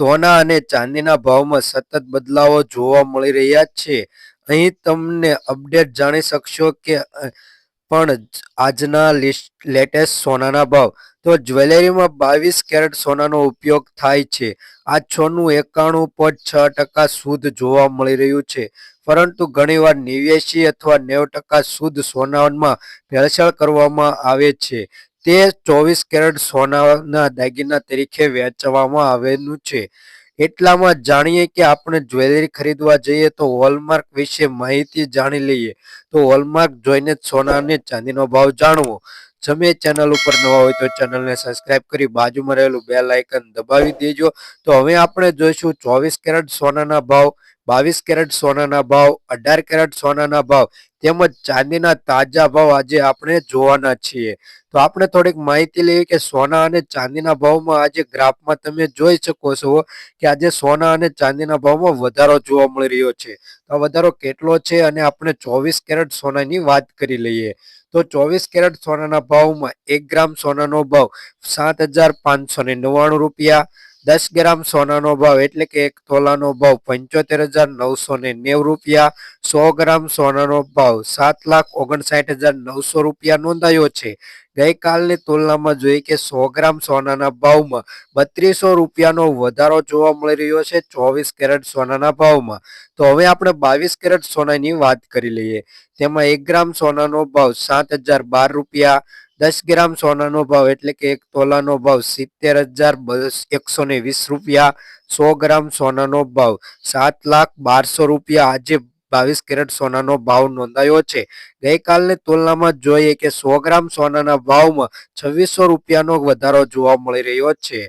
સોના અને ચાંદીના ભાવમાં સતત બદલાવો જોવા મળી રહ્યા છે. અહીં તમને અપડેટ જાણી શકશો કે પણ આજના લેટેસ્ટ સોનાના ભાવ. તો જ્વેલરીમાં બાવીસ કેરેટ સોનાનો ઉપયોગ થાય છે. આ સોનું એકાણું પોઈન્ટ છ ટકા શુદ્ધ જોવા મળી રહ્યું છે. પરંતુ ઘણીવાર નેવ્યાસી અથવા નેવું ટકા શુદ્ધ સોનામાં ભેળસેળ કરવામાં આવે છે. તે ચોવીસ કેરેટ સોનાના દાગીના તરીકે વેચવામાં આવેલું છે. એટલામાં જાણીએ કે આપણે જ્વેલરી ખરીદવા જઈએ તો હોલમાર્ક વિશે માહિતી જાણી લઈએ. તો હોલમાર્ક જોઈને સોના અને ચાંદીનો ભાવ જાણવો. તમે ચેનલ ઉપર નવા હોય તો ચેનલને સબસ્ક્રાઇબ કરી બાજુમાં રહેલું બેલ આઇકન દબાવી દેજો. તો હવે આપણે જોઈશું ચોવીસ કેરેટ સોનાના ભાવ બાવીસ કેરેટ સોનાના ભાવ, અઢાર કેરેટ સોનાના ભાવ તેમજ ચાંદીના તાજા ભાવ આજે આપણે જોવાના છીએ. તો આપણે થોડીક માહિતી લેવી કે સોના અને ચાંદીના ભાવમાં આજે ગ્રાફમાં તમે જોઈ શકો છો કે આજે સોના અને ચાંદીના ભાવમાં વધારો જોવા મળી રહ્યો છે. તો વધારો કેટલો છે અને આપણે ચોવીસ કેરેટ સોનાની વાત કરી લઈએ. તો ચોવીસ કેરેટ સોનાના ભાવમાં એક ગ્રામ સોનાનો ભાવ સાત હજાર પાંચસો નવ્વાણું રૂપિયા દસ ગ્રામ સોનાનો ભાવ એટલે કે એક તોલાનો ભાવ પંચોતેર હજાર નવસો ને નેવું રૂપિયા, સો ગ્રામ સોનાનો ભાવ સાત લાખ ઓગણસાઠ હજાર નવસો રૂપિયા નોંધાયો છે. ગઈકાલની તુલનામાં જોઈએ કે સો ગ્રામ સોનાના ભાવમાં બત્રીસો રૂપિયાનો વધારો જોવા મળી રહ્યો છે ચોવીસ કેરેટ સોનાના ભાવમાં. તો હવે આપણે બાવીસ કેરેટ સોનાની વાત કરી લઈએ. તેમાં એક ગ્રામ સોનાનો ભાવ સાત હજાર બાર રૂપિયા દસ ગ્રામ સોનાનો ભાવ એટલે કે એક તોલાનો ભાવ સિત્તેર હજાર એકસો ને વીસ રૂપિયા, સો ગ્રામ સોનાનો ભાવ સાત લાખ બારસો રૂપિયા. આજે બાવીસ કેરેટ સોનાનો ભાવ નોંધાયો છે. ગઈકાલની તુલનામાં જોઈએ કે સો ગ્રામ સોનાના ભાવમાં છવ્વીસો રૂપિયાનો વધારો જોવા મળી રહ્યો છે.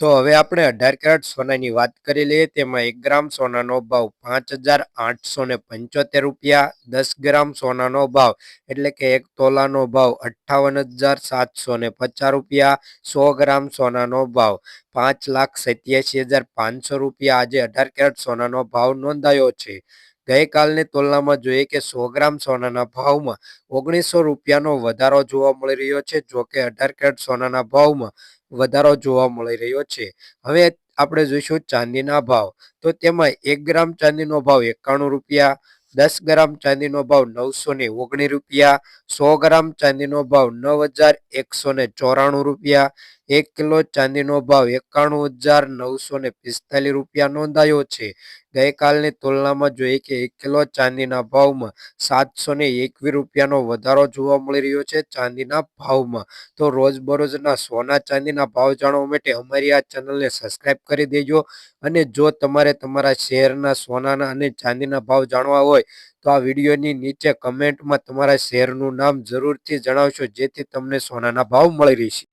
તો હવે આપણે અઢાર કેરેટ સોનાની વાત કરી લઈએ. તેમાં એક ગ્રામ સોનાનો ભાવ પાંચ હજાર આઠસો પંચોતેર રૂપિયા, દસ ગ્રામ સોનાનો ભાવ એટલે કે એક તોલાનો ભાવ અઠ્ઠાવન હજાર સાતસો પચાસ રૂપિયા, સો ગ્રામ સોનાનો ભાવ પાંચ લાખ સત્યાસી હજાર પાંચસો રૂપિયા. આજે અઢાર કેરેટ સોનાનો ભાવ નોંધાયો છે. ગઈકાલની તુલનામાં જોઈએ કે સો ગ્રામ સોનાના ભાવમાં ઓગણીસો રૂપિયાનો વધારો જોવા મળી રહ્યો છે, જો કે અઢાર કેરેટ સોનાના ભાવમાં વધારો જોવા મળી રહ્યો છે. હવે આપણે જોઈશું ચાંદીના ભાવ. તો તેમાં એક ગ્રામ ચાંદીનો ભાવ એકાણું રૂપિયા, દસ ગ્રામ ચાંદીનો ભાવ નવસો ને ઓગણીસ રૂપિયા, સો ગ્રામ ચાંદીનો ભાવ નવ હજાર એકસો ને ચોરાણું રૂપિયા એક કિલો ચાંદીનો ભાવ એકાણું હજાર નવસો ને પિસ્તાલીસ રૂપિયા નોંધાયો છે. ગઈકાલની તુલનામાં જોઈએ કે એક કિલો ચાંદીના ભાવમાં સાતસો ને એકવીસ રૂપિયાનો વધારો જોવા મળી રહ્યો છે ચાંદીના ભાવમાં. તો રોજબરોજના સોના ચાંદીના ભાવ જાણવા માટે અમારી આ ચેનલને સબસ્ક્રાઈબ કરી દેજો અને જો તમારે તમારા શહેરના સોનાના અને ચાંદીના ભાવ જાણવા હોય તો આ વિડીયોની નીચે કમેન્ટમાં તમારા શહેરનું નામ જરૂરથી જણાવશો જેથી તમને સોનાના ભાવ મળી રહેશે.